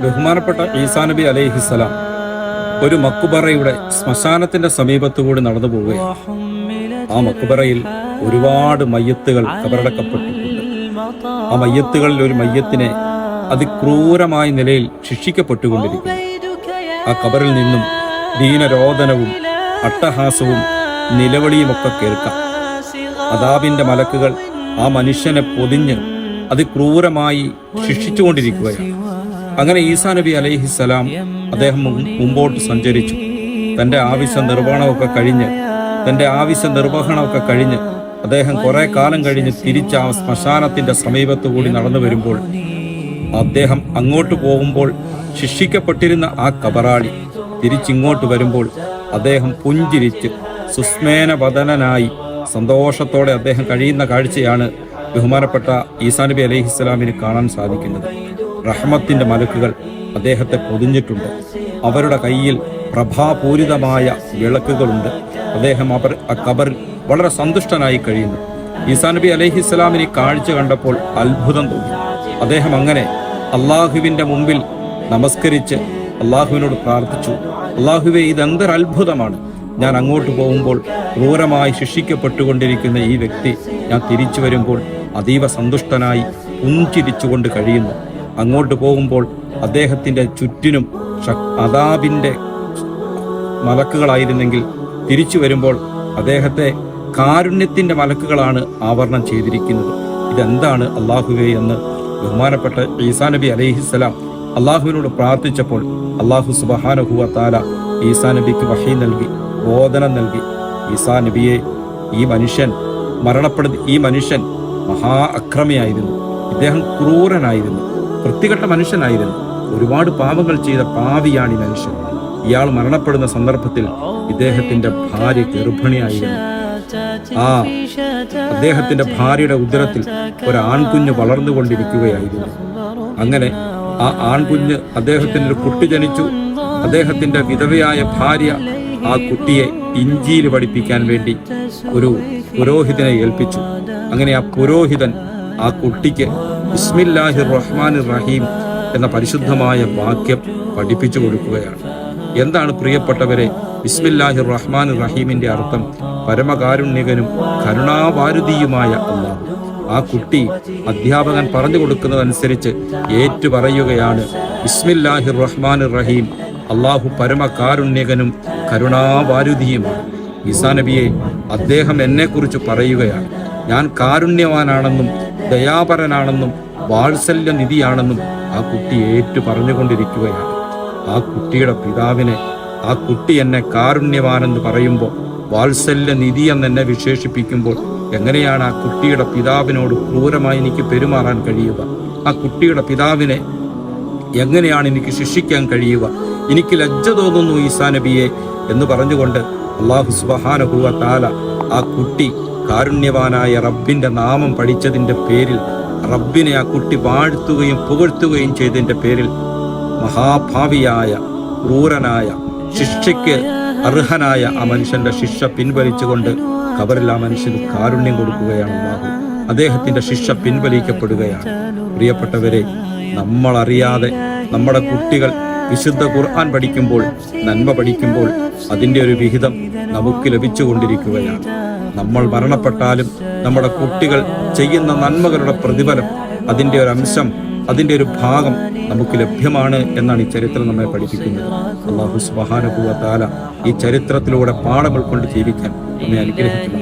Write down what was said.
ബഹുമാനപ്പെട്ട ഈസാ നബി അലൈഹിസ്സലാം ഒരു മക്കുബറയുടെ ശ്മശാനത്തിന്റെ സമീപത്തുകൂടി നടന്നു പോവുകയാണ്. ആ മക്കുബറയിൽ ഒരുപാട് മയ്യത്തുകൾ കബറടക്കപ്പെട്ടിട്ടുണ്ട്. ആ മയ്യത്തുകളിൽ ഒരു മയ്യത്തിനെ അതിക്രൂരമായ നിലയിൽ ശിക്ഷിക്കപ്പെട്ടുകൊണ്ടിരിക്കുന്നു. ആ കബറിൽ നിന്നും ദീനരോദനവും അട്ടഹാസവും നിലവിളിയുമൊക്കെ കേൾക്കാം. അതാബിന്റെ മലക്കുകൾ ആ മനുഷ്യനെ പൊതിഞ്ഞ് അതിക്രൂരമായി ശിക്ഷിച്ചുകൊണ്ടിരിക്കുകയാണ്. അങ്ങനെ ഈസാ നബി അലൈഹിസ്സലാം അദ്ദേഹം മുമ്പോട്ട് സഞ്ചരിച്ചു. തന്റെ ആവശ്യ നിർവഹണമൊക്കെ കഴിഞ്ഞ് തന്റെ ആവശ്യ നിർവഹണമൊക്കെ കഴിഞ്ഞ് അദ്ദേഹം കുറെ കാലം കഴിഞ്ഞ് തിരിച്ച് ആ ശ്മശാനത്തിന്റെ സമീപത്തു കൂടി നടന്നു വരുമ്പോൾ അദ്ദേഹം അങ്ങോട്ട് പോകുമ്പോൾ ശിക്ഷിക്കപ്പെട്ടിരുന്ന ആ കബറാളി തിരിച്ചിങ്ങോട്ട് വരുമ്പോൾ അദ്ദേഹം പുഞ്ചിരിച്ച് സുസ്മേനവദനായി സന്തോഷത്തോടെ അദ്ദേഹം കഴിയുന്ന കാഴ്ചയാണ് ബഹുമാനപ്പെട്ട ഈസാ നബി അലൈഹിസ്സലാമിന് കാണാൻ സാധിക്കുന്നത്. റഹ്മത്തിന്റെ മലക്കുകൾ അദ്ദേഹത്തെ പൊതിഞ്ഞിട്ടുണ്ട്. അവരുടെ കയ്യിൽ പ്രഭാപൂരിതമായ വിളക്കുകളുണ്ട്. അദ്ദേഹം അവർ ആ കബറിൽ വളരെ സന്തുഷ്ടനായി കഴിയുന്നു. ഈസാ നബി അലഹി ഈ കാഴ്ച കണ്ടപ്പോൾ അത്ഭുതം തോന്നി. അദ്ദേഹം അങ്ങനെ അള്ളാഹുവിന്റെ മുമ്പിൽ നമസ്കരിച്ച് അള്ളാഹുവിനോട് പ്രാർത്ഥിച്ചു. അള്ളാഹുവെ ഇതെന്തൊരു അത്ഭുതമാണ് ഞാൻ അങ്ങോട്ട് പോകുമ്പോൾ ക്രൂരമായി ശിക്ഷിക്കപ്പെട്ടുകൊണ്ടിരിക്കുന്ന ഈ വ്യക്തി ഞാൻ തിരിച്ചു വരുമ്പോൾ അതീവ സന്തുഷ്ടനായി പുഞ്ചിരിച്ചുകൊണ്ട് കഴിയുന്നു. അങ്ങോട്ട് പോകുമ്പോൾ അദ്ദേഹത്തിന്റെ ചുറ്റിനും അതാബിന്റെ മലക്കുകളായിരുന്നെങ്കിൽ തിരിച്ചു വരുമ്പോൾ അദ്ദേഹത്തെ കാരുണ്യത്തിന്റെ മലക്കുകളാണ് ആവരണം ചെയ്തിരിക്കുന്നത്. ഇതെന്താണ് അള്ളാഹുവെ എന്ന് ബഹുമാനപ്പെട്ട ഈസാ നബി അലൈഹിസ്സലാം അള്ളാഹുവിനോട് പ്രാർത്ഥിച്ചപ്പോൾ അള്ളാഹു സുബഹാനഹുവ താല ഈസാ നബിക്ക് വഹി നൽകി ബോധനം നൽകി. ഈസാ നബിയെ ഈ മനുഷ്യൻ മരണപ്പെടുന്ന ഈ മനുഷ്യൻ മഹാ അക്രമിയായിരുന്നു. ഇദ്ദേഹം ക്രൂരനായിരുന്നു. വൃത്തികെട്ട മനുഷ്യനായിരുന്നു. ഒരുപാട് പാപങ്ങൾ ചെയ്ത പാവിയാണ് ഈ മനുഷ്യൻ. ഇയാൾ മരണപ്പെടുന്ന സന്ദർഭത്തിൽ ഇദ്ദേഹത്തിന്റെ ഭാര്യ ഗർഭിണിയായിരുന്നു. ആ അദ്ദേഹത്തിന്റെ ഭാര്യയുടെ ഉദരത്തിൽ ഒരു ആൺകുഞ്ഞ് വളർന്നുകൊണ്ടിരിക്കുകയായിരുന്നു. അങ്ങനെ ആ ആൺകുഞ്ഞ് അദ്ദേഹത്തിന് ഒരു കുട്ടി ജനിച്ചു. അദ്ദേഹത്തിന്റെ വിധവയായ ഭാര്യ ആ കുട്ടിയെ ഇഞ്ചിയിൽ പഠിപ്പിക്കാൻ വേണ്ടി ഒരു പുരോഹിതനെ ഏൽപ്പിച്ചു. അങ്ങനെ ആ പുരോഹിതൻ ആ കുട്ടിക്ക് ബിസ്മില്ലാഹി റഹ്മാൻ റഹീം എന്ന പരിശുദ്ധമായ വാക്യം പഠിപ്പിച്ചു കൊടുക്കുകയാണ്. എന്താണ് പ്രിയപ്പെട്ടവരെ ബിസ്മില്ലാഹി റഹ്മാൻ റഹീമിന്റെ അർത്ഥം? പരമകാരുണ്യകനും കരുണാവാരുതിയുമായ അള്ളാഹു. ആ കുട്ടി അധ്യാപകൻ പറഞ്ഞു കൊടുക്കുന്നതനുസരിച്ച് ഏറ്റു പറയുകയാണ് ബിസ്മില്ലാഹി റഹ്മാൻ റഹീം അള്ളാഹു പരമകാരുണ്യകനും കരുണാവാരുതിയുമാണ് ഈസാ നബിയെ അദ്ദേഹം എന്നെക്കുറിച്ച് പറയുകയാണ് ഞാൻ കാരുണ്യവാനാണെന്നും ദയാപരനാണെന്നും വാത്സല്യ നിധിയാണെന്നും ആ കുട്ടി ഏറ്റു പറഞ്ഞുകൊണ്ടിരിക്കുകയാണ്. ആ കുട്ടിയുടെ പിതാവിനെ ആ കുട്ടി എന്നെ കാരുണ്യവാനെന്ന് പറയുമ്പോൾ വാത്സല്യനിധി എന്ന് എന്നെ വിശേഷിപ്പിക്കുമ്പോൾ എങ്ങനെയാണ് ആ കുട്ടിയുടെ പിതാവിനോട് ക്രൂരമായി എനിക്ക് പെരുമാറാൻ കഴിയുക? ആ കുട്ടിയുടെ പിതാവിനെ എങ്ങനെയാണ് എനിക്ക് ശിക്ഷിക്കാൻ കഴിയുക? എനിക്ക് ലജ്ജ തോന്നുന്നു ഈസാ നബിയെ എന്ന് പറഞ്ഞുകൊണ്ട് അള്ളാഹു സുബഹാനഹുവ താല ആ കുട്ടി കാരുണ്യവാനായ റബ്ബിന്റെ നാമം പഠിച്ചതിന്റെ പേരിൽ റബ്ബിനെ ആ കുട്ടി വാഴ്ത്തുകയും പുകഴ്ത്തുകയും ചെയ്തതിന്റെ പേരിൽ മഹാഭാവിയായ ക്രൂരനായ ശിക്ഷയ്ക്ക് അർഹനായ ആ മനുഷ്യന്റെ ശിക്ഷ പിൻവലിച്ചുകൊണ്ട് കബറിൽ ആ മനുഷ്യന് കാരുണ്യം കൊടുക്കുകയാണ് അള്ളാഹു. അദ്ദേഹത്തിന്റെ ശിക്ഷ പിൻവലിക്കപ്പെടുകയാണ്. പ്രിയപ്പെട്ടവരെ നമ്മൾ അറിയാതെ നമ്മുടെ കുട്ടികൾ വിശുദ്ധ ഖുർആൻ പഠിക്കുമ്പോൾ നന്മ പഠിക്കുമ്പോൾ അതിന്റെ ഒരു വിഹിതം നമുക്ക് ലഭിച്ചുകൊണ്ടിരിക്കുകയാണ്. നമ്മൾ മരണപ്പെട്ടാലും നമ്മുടെ കുട്ടികൾ ചെയ്യുന്ന നന്മകളുടെ പ്രതിഫലം അതിന്റെ ഒരു അംശം അതിന്റെ ഒരു ഭാഗം നമുക്ക് ലഭ്യമാണ് എന്നാണ് ഈ ചരിത്രം നമ്മെ പഠിപ്പിക്കുന്നത്. അള്ളാഹു സുബാനുഭവ താല ഈ ചരിത്രത്തിലൂടെ പാഠങ്ങൾ കൊണ്ട് ജീവിക്കാൻ നമ്മെ അനുഗ്രഹിക്കുന്നു